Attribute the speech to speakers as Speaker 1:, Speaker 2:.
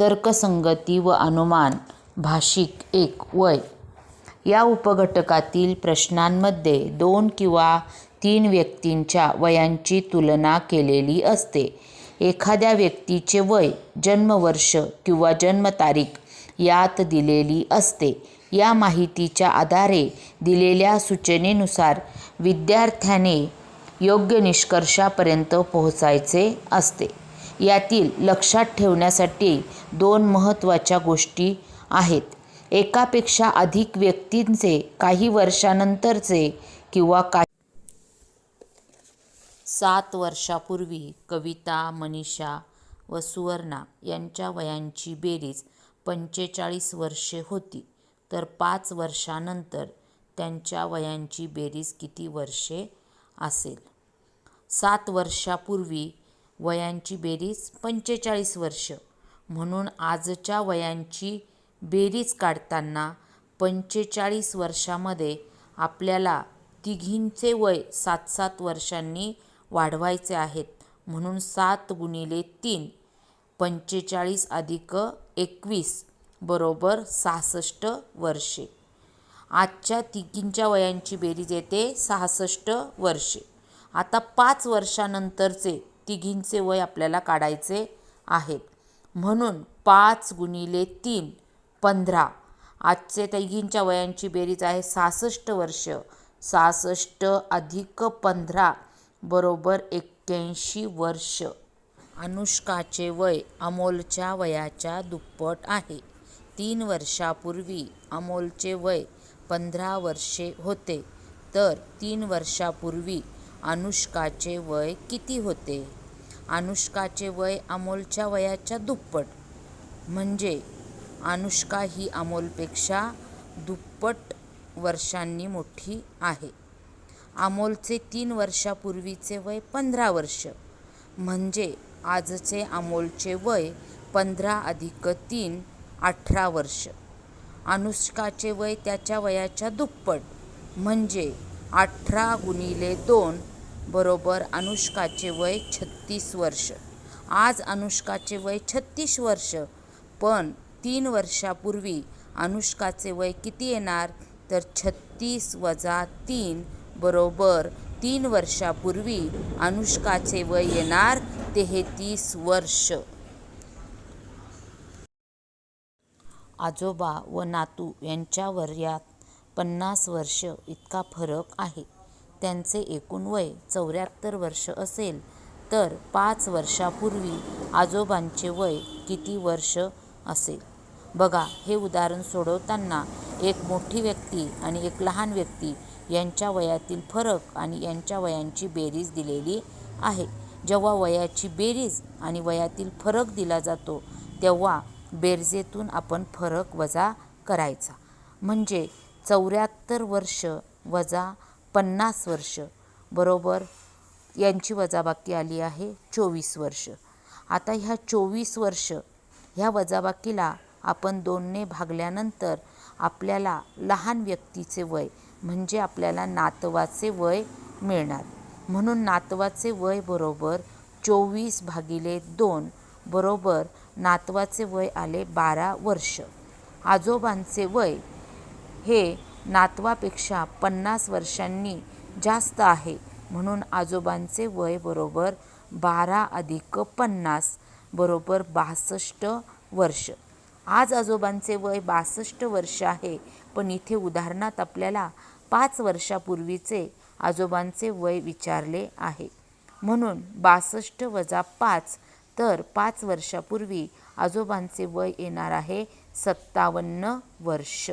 Speaker 1: तर्कसंगती व अनुमान भाषिक एक वय या उपघटकातील प्रश्नांमध्ये दोन किंवा तीन व्यक्तींच्या वयांची तुलना केलेली असते. एखाद्या व्यक्तीचे वय जन्मवर्ष किंवा जन्मतारीख यात दिलेली असते. या माहितीच्या आधारे दिलेल्या सूचनेनुसार विद्यार्थ्याने योग्य निष्कर्षापर्यंत पोहोचायचे असते. यातील लक्षात ठेवण्यासाठी दोन महत्त्वाच्या गोष्टी आहेत. एकापेक्षा अधिक व्यक्तींचे काही वर्षानंतरचे किंवा काही सात वर्षापूर्वी कविता, मनीषा व सुवर्णा यांच्या वयांची बेरीज पंचेचाळीस वर्षे होती तर पाच वर्षानंतर त्यांच्या वयांची बेरीज किती वर्षे असेल? सात वर्षापूर्वी वयांची बेरीज पंचेचाळीस वर्ष म्हणून आजच्या वयांची बेरीज काढताना पंचेचाळीस वर्षामध्ये आपल्याला तिघींचे वय सात सात वर्षांनी वाढवायचे आहेत म्हणून सात गुणिले तीन पंचेचाळीस अधिक एकवीस बरोबर सहासष्ट वर्षे. आजच्या तिघींच्या वयांची बेरीज येते सहासष्ट वर्षे. आता पाच वर्षानंतरचे तिघींचे वय आपल्याला काढायचे आहेत म्हणून पाच गुणिले तीन पंधरा. आजचे तिघींच्या वयांची बेरीज आहे सहासष्ट वर्ष सहासष्ट अधिक पंधरा बरोबर एक्क्याऐंशी वर्ष अनुष्काचे वय अमोलच्या वयाच्या दुप्पट आहे. तीन वर्षापूर्वी अमोलचे वय पंधरा वर्षे होते तर तीन वर्षापूर्वी अनुष्काचे वय किती होते? अनुष्काचे वय अमोलच्या वयाच्या दुप्पट. म्हणजे अनुष्का ही अमोलपेक्षा दुप्पट वर्षांनी मोठी आहे. अमोलचे तीन वर्षापूर्वीचे वय पंधरा वर्ष. म्हणजे आजचे अमोलचे वय पंधरा अधिक तीन अठरा वर्ष. अनुष्काचे वय त्याच्या वयाच्या दुप्पट. म्हणजे अठरा गुणिले दोन बरोबर अनुष्काचे वय छत्तीस वर्ष. आज अनुष्काचे वय छत्तीस वर्ष पण तीन वर्षापूर्वी अनुष्काचे वय किती येणार? तर छत्तीस वजा तीन बरोबर तीन वर्षापूर्वी अनुष्काचे वय येणार तेहेतीस वर्ष. आजोबा व नातू यांच्या यात पन्नास वर्ष इतका फरक आहे. त्यांचे एकूण वय चौऱ्याहत्तर वर्ष असेल तर पाच वर्षापूर्वी आजोबांचे वय किती वर्ष असेल? बघा हे उदाहरण सोडवताना एक मोठी व्यक्ती आणि एक लहान व्यक्ती यांच्या वयातील फरक आणि यांच्या वयांची बेरीज दिलेली आहे. जेव्हा वयाची बेरीज आणि वयातील फरक दिला जातो तेव्हा बेरजेतून आपण फरक वजा करायचा म्हणजे चौऱ्याहत्तर वर्ष वजा पन्नास वर्ष. बरोबर? यांची वजाबाकी आली आहे चोवीस वर्ष. आता ह्या चोवीस वर्ष ह्या वजाबाकीला आपण दोनने भागल्यानंतर आपल्याला लहान व्यक्तीचे वय म्हणजे आपल्याला नातवाचे वय मिळणार. म्हणून नातवाचे वय बरोबर चोवीस भागिले दोन बरोबर नातवाचे वय आले बारा वर्ष. आजोबांचे वय हे नातवापेक्षा पन्नास वर्षांनी जास्त आहे. म्हणून आजोबांचे वय बरोबर बारा अधिक पन्नास बरोबर बासष्ट वर्ष. आज आजोबांचे वय बासष्ट वर्ष आहे. पण इथे उदाहरणात आपल्याला पाच वर्षापूर्वीचे आजोबांचे वय विचारले आहे. म्हणून बासष्ट वजा पाच तर पाच वर्षापूर्वी आजोबांचे वय येणार आहे सत्तावन्न वर्ष.